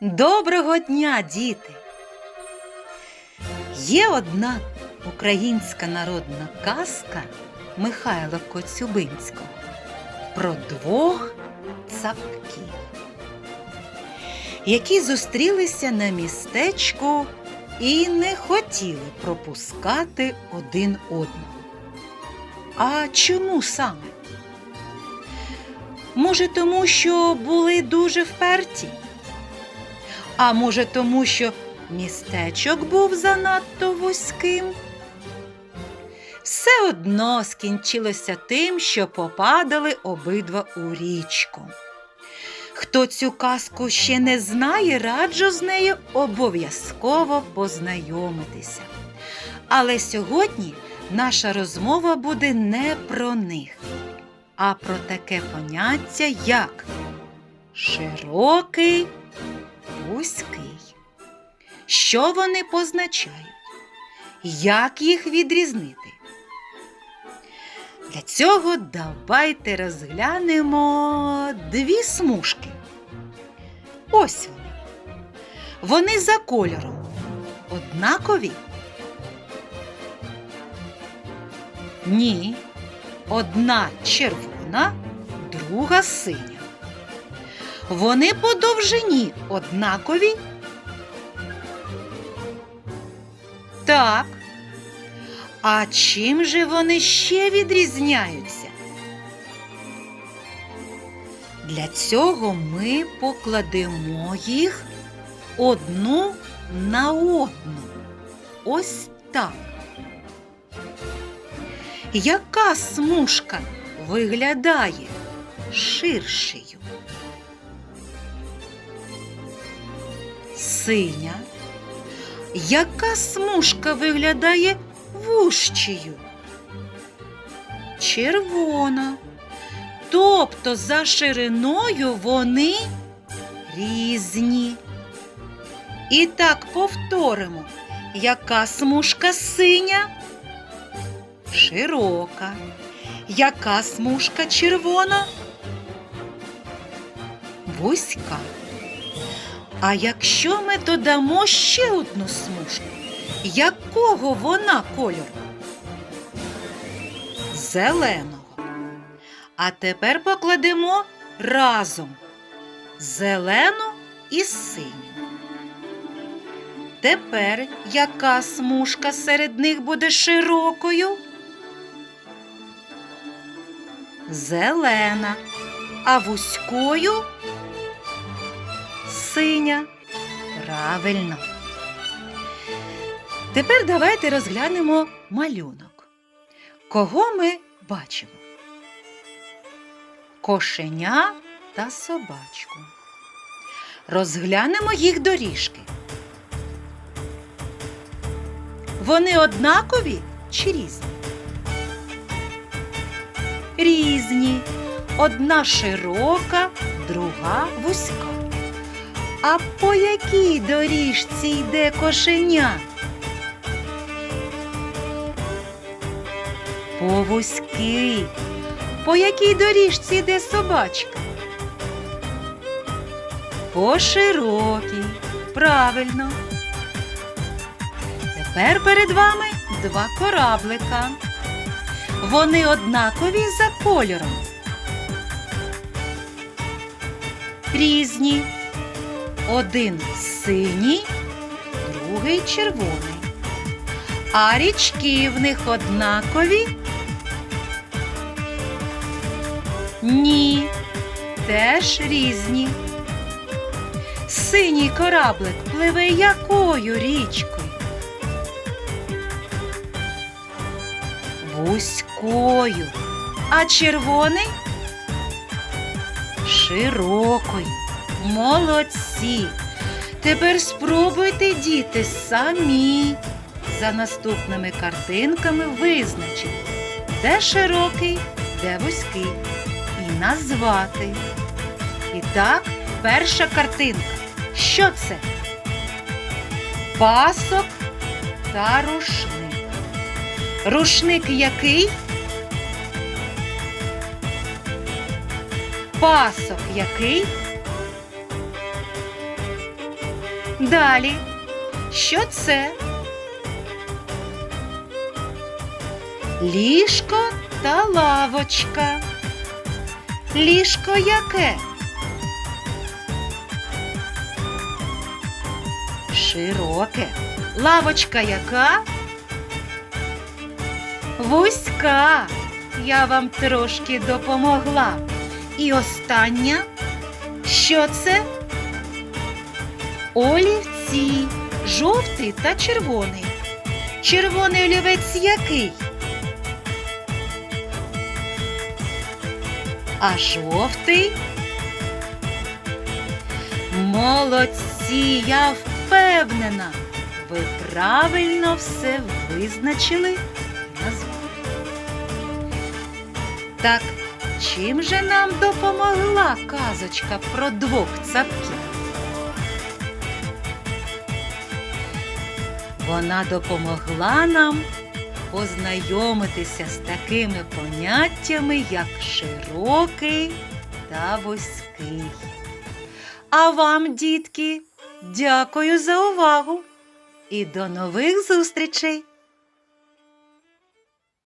Доброго дня, діти! Є одна українська народна казка Михайла Коцюбинського про двох цапків, які зустрілися на містечку і не хотіли пропускати один одного. А чому саме? Може, тому що були дуже вперті? А може, тому що містечок був занадто вузьким? Все одно скінчилося тим, що попадали обидва у річку. Хто цю казку ще не знає, раджу з нею обов'язково познайомитися. Але сьогодні наша розмова буде не про них, а про таке поняття, як широкий вузький. Що вони позначають? Як їх відрізнити? Для цього давайте розглянемо дві смужки. Ось вони. Вони за кольором однакові? Ні. Одна червона, друга синя. Вони по довжині однакові? Так. А чим же вони ще відрізняються? Для цього ми покладемо їх одну на одну. Ось так. Яка смужка виглядає ширшою? Синя. Яка смужка виглядає вущою? Червона. Тобто за шириною вони різні. І так повторимо, яка смужка синя? Широка. Яка смужка червона? Вузька. А якщо ми додамо ще одну смужку, якого вона кольору? Зеленого. А тепер покладемо разом зелену і синю. Тепер яка смужка серед них буде широкою? Зелена, а вузькою синя. Правильно. Тепер давайте розглянемо малюнок. Кого ми бачимо? Кошеня та собачку. Розглянемо їх доріжки. Вони однакові чи різні? Різні. Одна широка, друга вузька. А по якій доріжці йде кошеня? По вузькій. По якій доріжці йде собачка? По широкій. Правильно. Тепер перед вами два кораблика. Вони однакові за кольором. Різні. Один синій, другий червоний. А річки в них однакові? Ні, теж різні. Синій кораблик пливе якою річкою? Вузькою. А червоний? Широкою. Молодці! Тепер спробуйте, діти, самі за наступними картинками визначити, де широкий, де вузький, і назвати. І так, перша картинка. Що це? Пасок та рушник. Рушник який? Пасок який? Далі. Що це? Ліжко та лавочка. Ліжко яке? Широке. Лавочка яка? Вузька. Я вам трошки допомогла. І остання. Що це? Олівці. Жовтий та червоний. Червоний олівець який? А жовтий? Молодці, я впевнена. Ви правильно все визначили і назвали. Так чим же нам допомогла казочка про двох цапків? Вона допомогла нам познайомитися з такими поняттями, як широкий та вузький. А вам, дітки, дякую за увагу і до нових зустрічей!